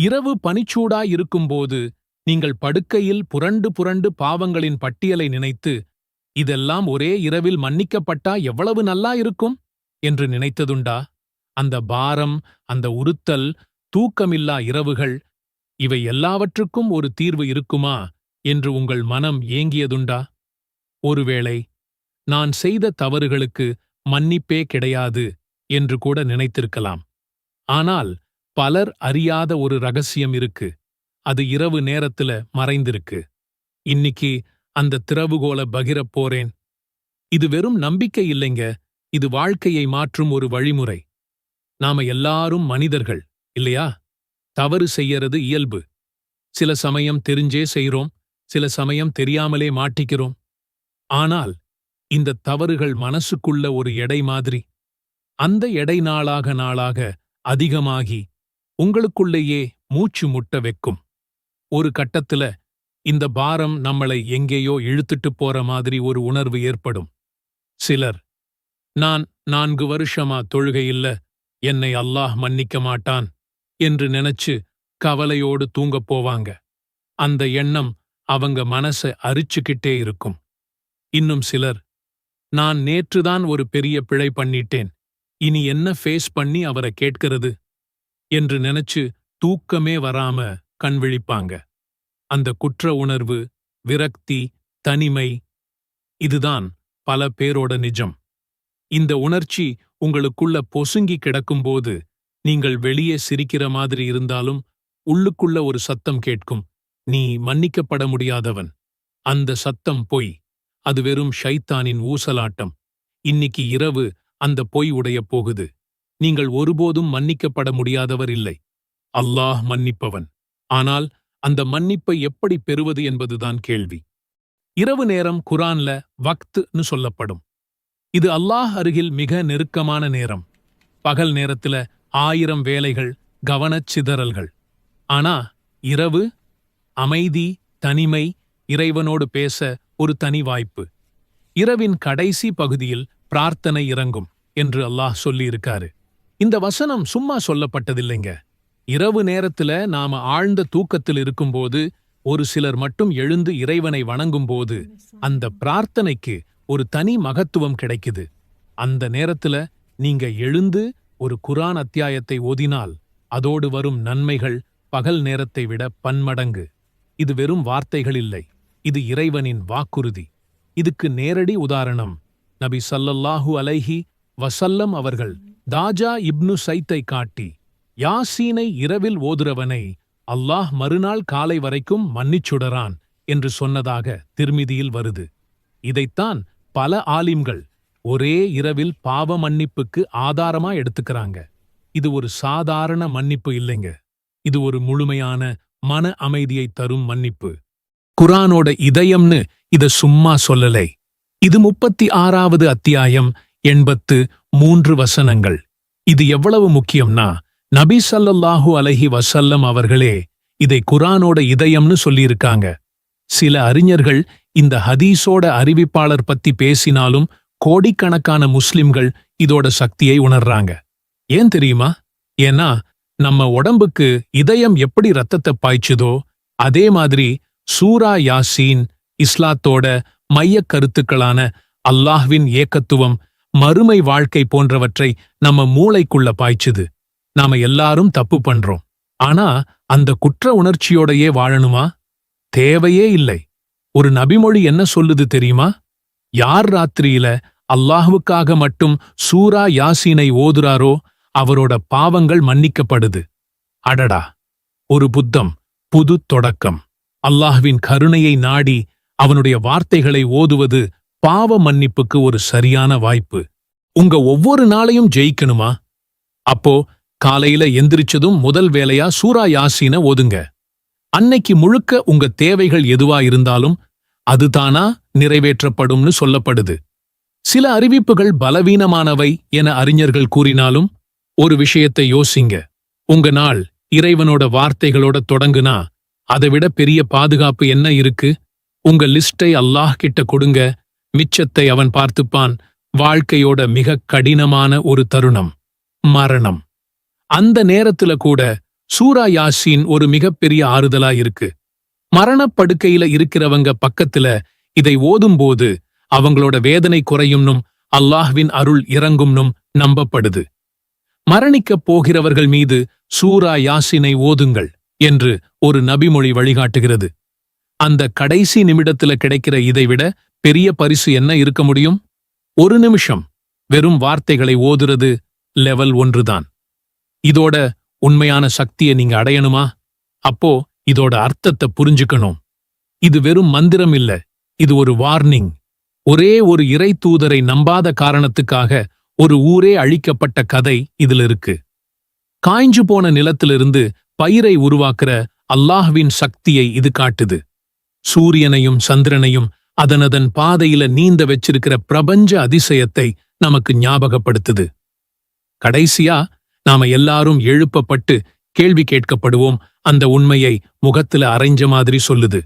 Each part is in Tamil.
இரவு பனிச்சூடாயிருக்கும்போது நீங்கள் படுக்கையில் புரண்டு புரண்டு பாவங்களின் பட்டியலை நினைத்து இதெல்லாம் ஒரே இரவில் மன்னிக்கப்பட்டா எவ்வளவு நல்லா இருக்கும்? என்று நினைத்ததுண்டா? அந்த பாரம் அந்த உறுத்தல் தூக்கமில்லா இரவுகள் இவை எல்லாவற்றுக்கும் ஒரு தீர்வு இருக்குமா என்று உங்கள் மனம் ஏங்கியதுண்டா? ஒருவேளை நான் செய்த தவறுகளுக்கு மன்னிப்பே கிடையாது என்று கூட நினைத்திருக்கலாம். ஆனால் பலர் அறியாத ஒரு ரகசியம் இருக்கு. அது இரவு நேரத்துல மறைந்திருக்கு. இன்னிக்கு அந்த திறவுகோல பகிரப் போறேன். இது வெறும் நம்பிக்கை இல்லைங்க. இது வாழ்க்கையை மாற்றும் ஒரு வழிமுறை. நாம எல்லாரும் மனிதர்கள் இல்லையா? தவறு செய்யறது இயல்பு. சில சமயம் தெரிஞ்சே செய்றோம். சில சமயம் தெரியாமலே மாட்டிக்கிறோம். ஆனால் இந்த தவறுகள் மனசுக்குள்ள ஒரு எடை மாதிரி அந்த எடை நாளாக நாளாக அதிகமாகி உங்களுக்குள்ளேயே மூச்சு முட்ட வைக்கும். ஒரு கட்டத்துல இந்த பாரம் நம்மளை எங்கேயோ இழுத்துட்டு போற மாதிரி ஒரு உணர்வு ஏற்படும். சிலர் நான் நான்கு வருஷமா தொழுகை இல்ல என்னை அல்லாஹ் மன்னிக்க மாட்டான் என்று நினைச்சு கவலையோடு தூங்கப் போவாங்க. அந்த எண்ணம் அவங்க மனச அரிச்சுக்கிட்டே இருக்கும். இன்னும் சிலர் நான் நேற்றுதான் ஒரு பெரிய பிழை பண்ணிட்டேன். இனி என்ன ஃபேஸ் பண்ணி அவரை கேட்கிறது? என்று நினைச்சு தூக்கமே வராம கண் விழிப்பாங்க. அந்த குற்ற உணர்வு விரக்தி தனிமை இதுதான் பல பேரோட நிஜம். இந்த உணர்ச்சி உங்களுக்குள்ள பொசுங்கி கிடக்கும்போது நீங்கள் வெளியே சிரிக்கிற மாதிரி இருந்தாலும் உள்ளுக்குள்ள ஒரு சத்தம் கேட்கும். நீ மன்னிக்கப்பட முடியாதவன். அந்த சத்தம் பொய். அது வெறும் ஷைத்தானின் ஊசலாட்டம். இன்னிக்கு இரவு அந்த பொய் உடையப் போகுது. நீங்கள் ஒருபோதும் மன்னிக்கப்பட முடியாதவர் இல்லை. அல்லாஹ் மன்னிப்பவன். ஆனால் அந்த மன்னிப்பை எப்படி பெறுவது என்பதுதான் கேள்வி. இரவு நேரம் குரான்ல வக்த்னு சொல்லப்படும். இது அல்லாஹ் அருகில் மிக நெருக்கமான நேரம். பகல் நேரத்துல ஆயிரம் வேலைகள் கவனச் சிதறல்கள். ஆனா இரவு அமைதி தனிமை இறைவனோடு பேச ஒரு தனி வாய்ப்பு. இரவின் கடைசி பகுதியில் பிரார்த்தனை இறங்கும் என்று அல்லாஹ் சொல்லியிருக்காரு. இந்த வசனம் சும்மா சொல்லப்பட்டதில்லைங்க. இரவு நேரத்துல நாம ஆழ்ந்த தூக்கத்தில் இருக்கும்போது ஒரு சிலர் மட்டும் எழுந்து இறைவனை வணங்கும்போது அந்த பிரார்த்தனைக்கு ஒரு தனி மகத்துவம் கிடைக்குது. அந்த நேரத்துல நீங்க எழுந்து ஒரு குரான் அத்தியாயத்தை ஓதினால் அதோடு வரும் நன்மைகள் பகல் நேரத்தை விட பன்மடங்கு. இது வெறும் வார்த்தைகள் இல்லை. இது இறைவனின் வாக்குறுதி. இதுக்கு நேரடி உதாரணம். நபி சல்லல்லாஹு அலைஹி வசல்லம் அவர்கள் தாஜா இப்னு சைத்தை காட்டி யாசீனை இரவில் ஓதுறவனை அல்லாஹ் மறுநாள் காலை வரைக்கும் மன்னிச்சுடரான் என்று சொன்னதாக திருமிதியில் வருது. இதைத்தான் பல ஆலிம்கள் ஒரே இரவில் பாவ மன்னிப்புக்கு ஆதாரமா எடுத்துக்கிறாங்க. இது ஒரு சாதாரண மன்னிப்பு இல்லைங்க. இது ஒரு முழுமையான மன அமைதியை தரும் மன்னிப்பு. குரானோட இதயம்னு இத சும்மா சொல்லலை. இது முப்பத்தி ஆறாவது அத்தியாயம் எண்பத்து மூன்று வசனங்கள். இது எவ்வளவு முக்கியம்னா நபி சல்லல்லாஹு அலஹி வசல்லம் அவர்களே இதை குரானோட இதயம்னு சொல்லியிருக்காங்க. சில அறிஞர்கள் இந்த ஹதீஸோட அறிவிப்பாளர் பத்தி பேசினாலும் கோடிக்கணக்கான முஸ்லிம்கள் இதோட சக்தியை உணர்றாங்க. ஏன் தெரியுமா? ஏன்னா நம்ம உடம்புக்கு இதயம் எப்படி ரத்தத்தை பாய்ச்சுதோ அதே மாதிரி சூரா யாசீன் இஸ்லாத்தோட மையக் கருத்துக்களான அல்லாஹ்வின் ஏக்கத்துவம் மறுமை வாழ்க்கை போன்றவற்றை நம்ம மூளைக்குள்ள பாய்ச்சுது. நாம எல்லாரும் தப்பு பண்றோம். ஆனா அந்த குற்ற உணர்ச்சியோடையே வாழணுமா? தேவையே இல்லை. ஒரு நபிமொழி என்ன சொல்லுது தெரியுமா? யார் ராத்திரியில அல்லாஹுவுக்காக மட்டும் சூரா யாசீனை ஓதுறாரோ அவரோட பாவங்கள் மன்னிக்கப்படுது. அடடா! ஒரு புத்தம் புது தொடக்கம். அல்லாஹ்வின் கருணையை நாடி அவனுடைய வார்த்தைகளை ஓதுவது பாவ மன்னிப்புக்கு ஒரு சரியான வாய்ப்பு. உங்க ஒவ்வொரு நாளையும் ஜெயிக்கணுமா? அப்போ காலையில எந்திரிச்சதும் முதல் வேலையா சூரா யாசீன ஓதுங்க. அன்னைக்கு முழுக்க உங்க தேவைகள் எதுவா இருந்தாலும் அதுதானா நிறைவேற்றப்படும்னு சொல்லப்படுது. சில அறிவிப்புகள் பலவீனமானவை என அறிஞர்கள் கூறினாலும் ஒரு விஷயத்தை யோசிங்க. உங்க நாள் இறைவனோட வார்த்தைகளோட தொடங்குனா அதைவிட பெரிய பாதுகாப்பு என்ன இருக்கு? உங்க லிஸ்டை அல்லாஹ் கிட்ட கொடுங்க மிச்சத்தை அவன் பார்த்துப்பான். வாழ்க்கையோட மிக கடினமான ஒரு தருணம் மரணம். அந்த நேரத்துல கூட சூரா யாசின் ஒரு மிகப்பெரிய ஆறுதலா இருக்கு. மரணப்படுக்கையில இருக்கிறவங்க பக்கத்துல இதை ஓதும்போது அவங்களோட வேதனை குறையும்னும் அல்லாஹ்வின் அருள் இறங்கும்னும் நம்பப்படுது. மரணிக்கப் போகிறவர்கள் மீது சூரா யாசினை ஓதுங்கள் என்று ஒரு நபிமொழி வழிகாட்டுகிறது. அந்த கடைசி நிமிடத்துல கிடைக்கிற இதைவிட பெரிய பரிசு என்ன இருக்க முடியும்? ஒரு நிமிஷம். வெறும் வார்த்தைகளை ஓதுறது லெவல் ஒன்றுதான். இதோட உண்மையான சக்தியை நீங்க அடையணுமா? அப்போ இதோட அர்த்தத்தை புரிஞ்சுக்கணும். இது வெறும் மந்திரம் இல்ல. இது ஒரு வார்னிங் ஒரே ஒரு இறை தூதரை நம்பாத காரணத்துக்காக ஒரு ஊரே அழிக்கப்பட்ட கதை இதுல இருக்கு. காய்ஞ்சு போன நிலத்திலிருந்து பயிரை உருவாக்குற அல்லாஹ்வின் சக்தியை இது காட்டுது. சூரியனையும் சந்திரனையும் அதனதன் பாதையில நீந்த வச்சிருக்கிற பிரபஞ்ச அதிசயத்தை நமக்கு ஞாபகப்படுத்துது. கடைசியா நாம எல்லாரும் எழுப்பப்பட்டு கேள்வி கேட்கப்படுவோம். அந்த உண்மையை முகத்துல அரைஞ்ச மாதிரி சொல்லுது.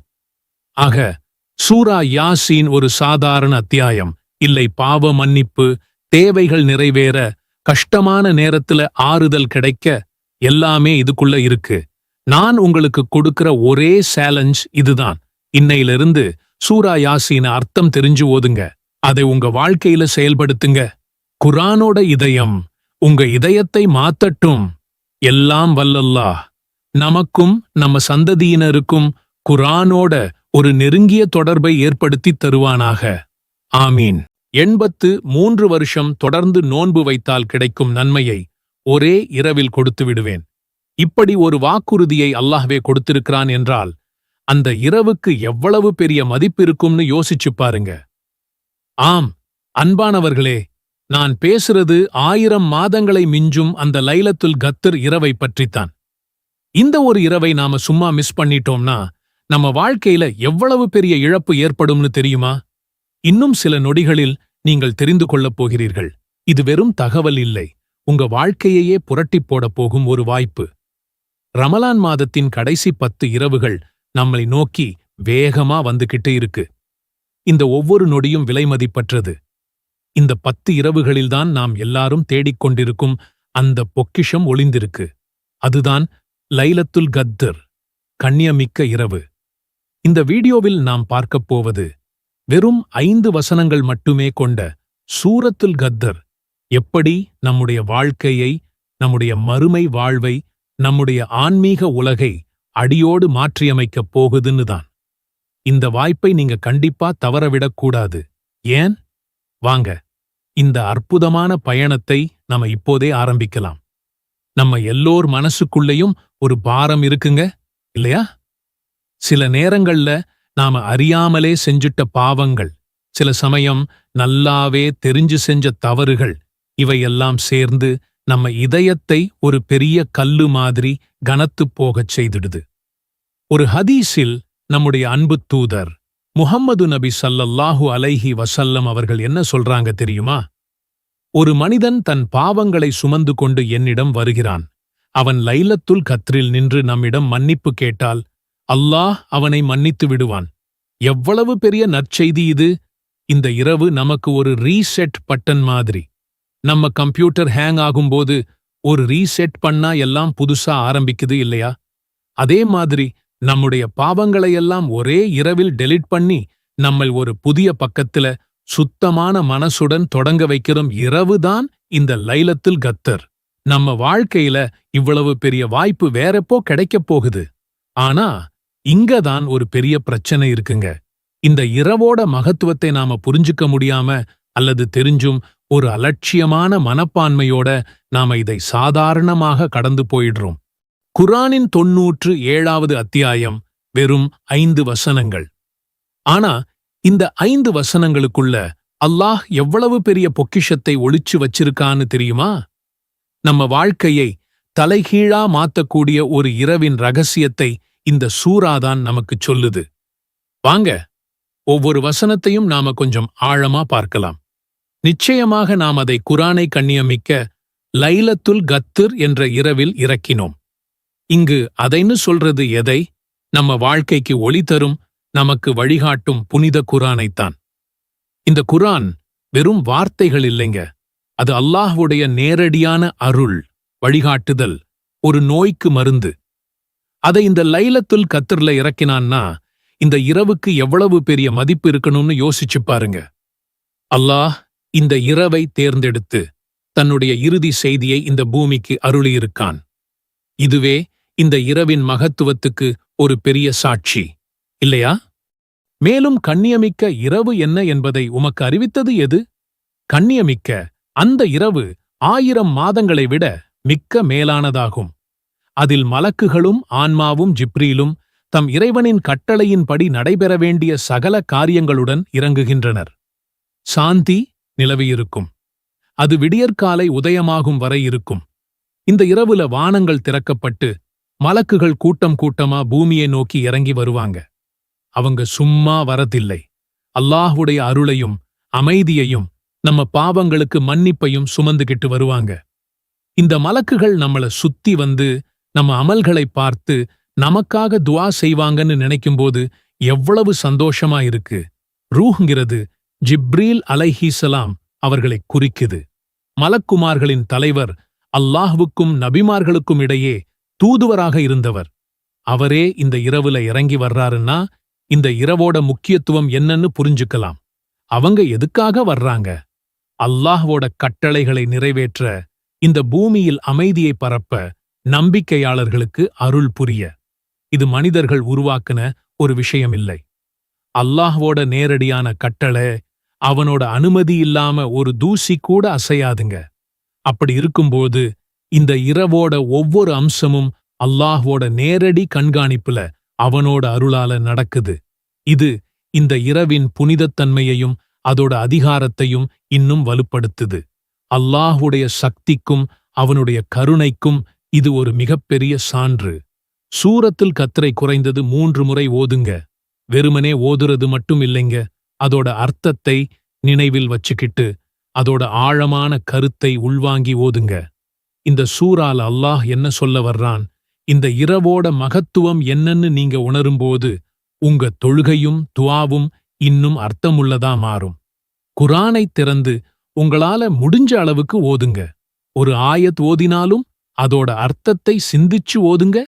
ஆக சூரா யாசீன் ஒரு சாதாரண அத்தியாயம். இல்லை பாவ மன்னிப்பு தேவைகள் நிறைவேற கஷ்டமான நேரத்துல ஆறுதல் கிடைக்க எல்லாமே இதுக்குள்ள இருக்கு. நான் உங்களுக்கு கொடுக்கிற ஒரே சேலஞ்ச் இதுதான். இன்னையிலிருந்து சூரா யாசின அர்த்தம் தெரிஞ்சு ஓதுங்க. அதை உங்க வாழ்க்கையில செயல்படுத்துங்க. குரானோட இதயம் உங்க இதயத்தை மாத்தட்டும். எல்லாம் வல்லல்லாஹ். நமக்கும் நம்ம சந்ததியினருக்கும் குரானோட ஒரு நெருங்கிய தொடர்பை ஏற்படுத்தித் தருவானாக. ஆமீன். எண்பத்து மூன்று வருஷம் தொடர்ந்து நோன்பு வைத்தால் கிடைக்கும் நன்மையை ஒரே இரவில் கொடுத்து விடுவேன். இப்படி ஒரு வாக்குறுதியை அல்லாஹ்வே கொடுத்திருக்கிறான் என்றால் அந்த இரவுக்கு எவ்வளவு பெரிய மதிப்பு இருக்கும்னு யோசிச்சு பாருங்க. ஆம் அன்பானவர்களே நான் பேசுறது ஆயிரம் மாதங்களை மிஞ்சும் அந்த லைலத்துல் கத்தர் இரவை பற்றித்தான். இந்த ஒரு இரவை நாம சும்மா மிஸ் பண்ணிட்டோம்னா நம்ம வாழ்க்கையில எவ்வளவு பெரிய இழப்பு ஏற்படும்னு தெரியுமா? இன்னும் சில நொடிகளில் நீங்கள் தெரிந்து கொள்ளப் போகிறீர்கள். இது வெறும் தகவல் இல்லை. உங்க வாழ்க்கையையே புரட்டிப் போடப் போகும் ஒரு வாய்ப்பு. ரமலான் மாதத்தின் கடைசி பத்து இரவுகள் நம்மை நோக்கி வேகமா வந்துகிட்டு இருக்கு. இந்த ஒவ்வொரு நொடியும் விலைமதிப்பற்றது இந்த பத்து இரவுகளில்தான் நாம் எல்லாரும் தேடிக் கொண்டிருக்கும் அந்த பொக்கிஷம் ஒளிந்திருக்கு. அதுதான் லைலத்துல் கத்தர் கண்ணியமிக்க இரவு. இந்த வீடியோவில் நாம் பார்க்கப் போவது வெறும் ஐந்து வசனங்கள் மட்டுமே கொண்ட சூரத்துல் கத்தர் எப்படி நம்முடைய வாழ்க்கையை நம்முடைய மறுமை வாழ்வை நம்முடைய ஆன்மீக உலகை அடியோடு மாற்றியமைக்கப் போகுதுன்னு தான் இந்த வாய்ப்பை நீங்க கண்டிப்பா தவறவிடக்கூடாது. ஏன்? வாங்க இந்த அற்புதமான பயணத்தை நம்ம இப்போதே ஆரம்பிக்கலாம். நம்ம எல்லோர் மனசுக்குள்ளேயும் ஒரு பாரம் இருக்குங்க இல்லையா? சில நேரங்கள்ல நாம அறியாமலே செஞ்சுட்ட பாவங்கள் சில சமயம் நல்லாவே தெரிஞ்சு செஞ்ச தவறுகள் இவையெல்லாம் சேர்ந்து நம்ம இதயத்தை ஒரு பெரிய கல்லு மாதிரி கனத்துப் போகச் செய்திடுது. ஒரு ஹதீஸில் நம்முடைய அன்பு தூதர் முஹம்மது நபி சல்லல்லாஹு அலைஹி வசல்லம் அவர்கள் என்ன சொல்றாங்க தெரியுமா? ஒரு மனிதன் தன் பாவங்களை சுமந்து கொண்டு என்னிடம் வருகிறான். அவன் லைலத்துல் கத்ரில் நின்று நம்மிடம் மன்னிப்பு கேட்டால் அல்லாஹ் அவனை மன்னித்து விடுவான். எவ்வளவு பெரிய நற்செய்தி இது? இந்த இரவு நமக்கு ஒரு ரீசெட் பட்டன் மாதிரி. நம்ம கம்ப்யூட்டர் ஹேங் ஆகும்போது ஒரு ரீசெட் பண்ணா எல்லாம் புதுசா ஆரம்பிக்குது இல்லையா? அதே மாதிரி நம்முடைய பாவங்களையெல்லாம் ஒரே இரவில் டெலிட் பண்ணி நம்மை ஒரு புதிய பக்கத்துல சுத்தமான மனசுடன் தொடங்க வைக்கிறோம் இரவுதான் இந்த லைலத்தில் கத்தர். நம்ம வாழ்க்கையில இவ்வளவு பெரிய வாய்ப்பு வேறப்போ கிடைக்கப் போகுது? ஆனா இங்கதான் ஒரு பெரிய பிரச்சனை இருக்குங்க. இந்த இரவோட மகத்துவத்தை நாம புரிஞ்சுக்க முடியாம அல்லது தெரிஞ்சும் ஒரு அலட்சியமான மனப்பான்மையோட நாம இதை சாதாரணமாக கடந்து போயிடுறோம். குரானின் தொன்னூற்று ஏழாவது அத்தியாயம் வெறும் ஐந்து வசனங்கள். ஆனா இந்த ஐந்து வசனங்களுக்குள்ள அல்லாஹ் எவ்வளவு பெரிய பொக்கிஷத்தை ஒளிச்சு வச்சிருக்கான்னு தெரியுமா? நம்ம வாழ்க்கையை தலைகீழா மாத்தக்கூடிய ஒரு இரவின் ரகசியத்தை இந்த சூறாதான் நமக்குச் சொல்லுது. வாங்க ஒவ்வொரு வசனத்தையும் நாம கொஞ்சம் ஆழமா பார்க்கலாம். நிச்சயமாக நாம் அதை குரானை கண்ணியமிக்க லைலத்துல் கத்திர் என்ற இரவில் இறக்கினோம். இங்கு அதைன்னு சொல்றது எதை? நம்ம வாழ்க்கைக்கு ஒளி தரும் நமக்கு வழிகாட்டும் புனித குரானைத்தான். இந்த குரான் வெறும் வார்த்தைகள் இல்லைங்க. அது அல்லாஹ்வுடைய நேரடியான அருள் வழிகாட்டுதல் ஒரு நோய்க்கு மருந்து. அதை இந்த லைலத்துல் கத்திர்ல இறக்கினான்னா இந்த இரவுக்கு எவ்வளவு பெரிய மதிப்பு இருக்கணும்னு யோசிச்சு பாருங்க. அல்லாஹ் இந்த இரவை தேர்ந்தெடுத்து தன்னுடைய இறுதி செய்தியை இந்த பூமிக்கு அருளியிருக்கான். இதுவே இந்த இரவின் மகத்துவத்துக்கு ஒரு பெரிய சாட்சி. இல்லையா? மேலும் கண்ணியமிக்க இரவு என்ன என்பதை உமக்கு அறிவித்தது எது? கண்ணியமிக்க அந்த இரவு ஆயிரம் மாதங்களை விட மிக்க மேலானதாகும். அதில் மலக்குகளும் ஆன்மாவும் ஜிப்ரீலும் தம் இறைவனின் கட்டளையின்படி நடைபெற வேண்டிய சகல காரியங்களுடன் இறங்குகின்றனர். சாந்தி நிலவியிருக்கும். அது விடியற்காலை உதயமாகும் வரை இருக்கும். இந்த இரவுல வானங்கள் திறக்கப்பட்டு மலக்குகள் கூட்டம் கூட்டமா பூமியை நோக்கி இறங்கி வருவாங்க. அவங்க சும்மா வரதில்லை. அல்லாஹுடைய அருளையும் அமைதியையும் நம்ம பாவங்களுக்கு மன்னிப்பையும் சுமந்துகிட்டு வருவாங்க. இந்த மலக்குகள் நம்மள சுத்தி வந்து நம்ம அமல்களை பார்த்து நமக்காக துவா செய்வாங்கன்னு நினைக்கும்போது எவ்வளவு சந்தோஷமா இருக்கு. ரூஹ்ங்கிறது ஜிப்ரீல் அலைஹிசலாம் அவர்களை குறிக்குது. மலக்குமார்களின் தலைவர் அல்லாஹ்வுக்கும் நபிமார்களுக்கும் இடையே தூதுவராக இருந்தவர். அவரே இந்த இரவுல இறங்கி வர்றாருன்னா இந்த இரவோட முக்கியத்துவம் என்னன்னு புரிஞ்சுக்கலாம். அவங்க எதுக்காக வர்றாங்க? அல்லாஹ்வோட கட்டளைகளை நிறைவேற்ற இந்த பூமியில் அமைதியை பரப்ப நம்பிக்கையாளர்களுக்கு அருள் புரிய. இது மனிதர்கள் உருவாக்குன ஒரு விஷயம் இல்லை அல்லாஹ்வோட நேரடியான கட்டளை அவனோட அனுமதி இல்லாம ஒரு தூசி கூட அசையாதுங்க. அப்படி இருக்கும்போது இந்த இரவோட ஒவ்வொரு அம்சமும் அல்லாஹ்வோட நேரடி கண்காணிப்புல அவனோட அருளால நடக்குது. இது இந்த இரவின் புனிதத்தன்மையையும் அதோட அதிகாரத்தையும் இன்னும் வலுப்படுத்துது. அல்லாஹ்வுடைய சக்திக்கும் அவனுடைய கருணைக்கும் இது ஒரு மிகப்பெரிய சான்று. சூரத்தில் கத்தரை குறைந்தது மூன்று முறை ஓதுங்க. வெறுமனே ஓதுறது மட்டும் இல்லைங்க. அதோட அர்த்தத்தை நினைவில் வச்சுக்கிட்டு அதோட ஆழமான கருத்தை உள்வாங்கி ஓதுங்க. இந்த சூறால அல்லாஹ் என்ன சொல்ல வர்றான்? இந்த இரவோட மகத்துவம் என்னன்னு நீங்க உணரும்போது உங்க தொழுகையும் துவாவும் இன்னும் அர்த்தமுள்ளதா மாறும். குரானைத் திறந்து உங்களால முடிஞ்ச அளவுக்கு ஓதுங்க. ஒரு ஆயத் ஓதினாலும் அதோட அர்த்தத்தை சிந்திச்சு ஓதுங்க.